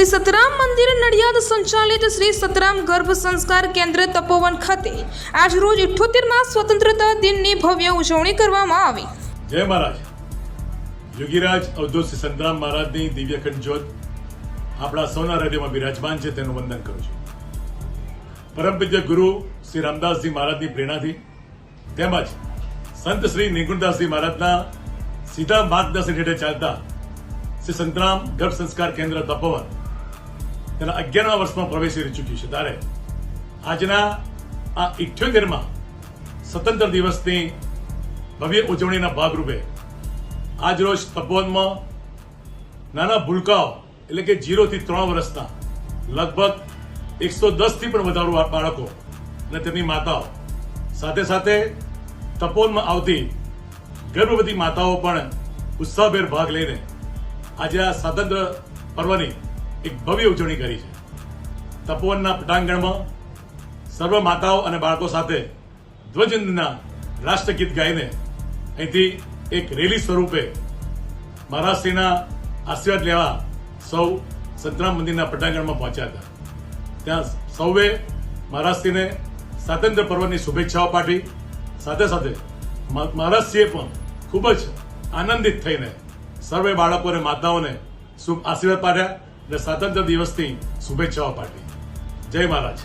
સતરામ મંદિર નડિયાદ સંચાલિત શ્રી સતરામ ગર્ભ સંસ્કાર કેન્દ્ર તપોવન ખાતે આજ રોજ ઇઠ્ઠોતેરમાં સ્વતંત્રતા દિનની ભવ્ય ઉજવણી કરવામાં આવી. જય મહારાજ. યોગીરાજ અવધૂત શ્રી સંતરામ મહારાજની દિવ્ય જ્યોત આપણા સૌના હૃદયમાં બિરાજમાન છે તેનું વંદન કરું છું. પરમ ગુરુ શ્રી રામદાસજી મહારાજની પ્રેરણાથી તેમજ સંત શ્રી નિગુણદાસજી મહારાજના સીધા માર્ગદર્શન હેઠળ ચાલતા શ્રી સંતરામ ગર્ભ સંસ્કાર કેન્દ્ર તપોવન તેના અગિયારમા વર્ષમાં પ્રવેશી ચૂકી છે. ત્યારે આજના આ ઇઠ્યોતેરમાં સ્વતંત્ર દિવસની ભવ્ય ઉજવણીના ભાગરૂપે આજ રોજ તપોવનમાં નાના ભૂલકાઓ, એટલે કે જીરોથી ત્રણ વર્ષના લગભગ એકસો દસથી પણ વધારે બાળકો અને તેમની માતાઓ સાથે સાથે તપોવનમાં આવતી ગર્ભવતી માતાઓ પણ ઉત્સાહભેર ભાગ લઈને આજે આ સ્વાતંત્ર્ય પર્વની એક ભવ્ય ઉજવણી કરી છે. તપોવનના પટાંગણમાં સર્વ માતાઓ અને બાળકો સાથે ધ્વજના રાષ્ટ્રગીત ગાઈને અહીંથી એક રેલી સ્વરૂપે મહારાષ્ટ્રીના આશીર્વાદ લેવા સૌ સંતરામ મંદિરના પટાંગણમાં પહોંચ્યા હતા. ત્યાં સૌએ મહારાષ્ટ્રીને સ્વાતંત્ર્ય પર્વની શુભેચ્છાઓ પાઠવી. સાથે સાથે મહારાષ્ટ્રીએ પણ ખૂબ જ આનંદિત થઈને સર્વે બાળકો અને માતાઓને શુભ આશીર્વાદ પાઠ્યા. અને સ્વાતંત્ર્ય દિવસની શુભેચ્છાઓ પાઠવી. જય મહારાજ.